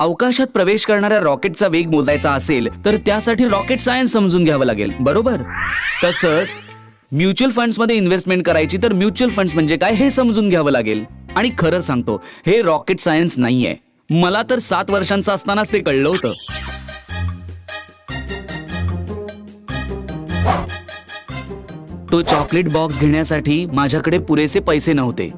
अवकाशात प्रवेश करणाऱ्या रॉकेटचा वेग मोजायचा असेल तर त्यासाठी रॉकेट सायन्स समजून घ्यावं लागेल. बरोबर? तसंच म्युच्युअल फंड्समध्ये इन्व्हेस्टमेंट करायची तर म्युच्युअल फंड्स म्हणजे काय हे समजून घ्यावं लागेल. आणि खरं सांगतो हे रॉकेट सायन्स नाहीये. मला तर सात वर्षांचा असतानाच ते कळलं होतं. तो चॉकलेट बॉक्स घेण्यासाठी माझ्याकडे पुरेसे पैसे नव्हते.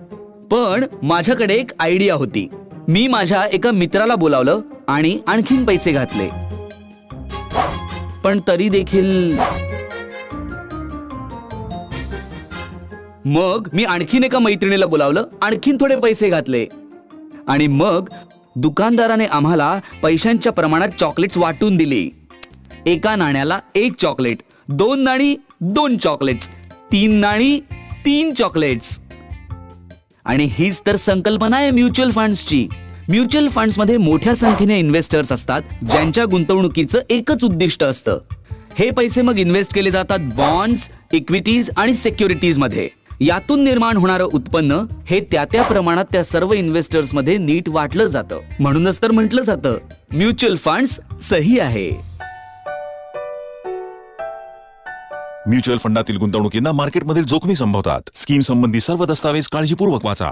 पण माझ्याकडे एक आयडिया होती. मी माझ्या एका मित्राला बोलावलं आणि आणखीन पैसे घातले. पण तरी देखील मग मी आणखीन एका मैत्रिणीला बोलावलं आणखीन थोडे पैसे घातले. आणि मग दुकानदाराने आम्हाला पैशांच्या प्रमाणात चॉकलेट्स वाटून दिली. एका नाण्याला एक चॉकलेट दोन नाणी दोन चॉकलेट्स तीन नाणी तीन चॉकलेट्स आणि हीच तर संकल्पना आहे म्युच्युअल फंड्सची. म्युच्युअल फंड्समध्ये मोठ्या संख्येने इन्व्हेस्टर्स असतात ज्यांच्या गुंतवणुकीचं एकच उद्दिष्ट असतं. हे पैसे मग इन्व्हेस्ट केले जातात बॉन्ड्स इक्विटीज आणि सिक्युरिटीजमध्ये यातून निर्माण होणारं उत्पन्न हे त्या त्या प्रमाणात त्या सर्व इन्व्हेस्टर्समध्ये नीट वाटलं जातं. म्हणूनच तर म्हटलं जातं म्युच्युअल फंड्स सही आहे. म्युच्युअल फंडातील गुंतवणुकींना मार्केटमधील जोखमी संभवतात. स्कीम संबंधी सर्व दस्तावेज काळजीपूर्वक वाचा.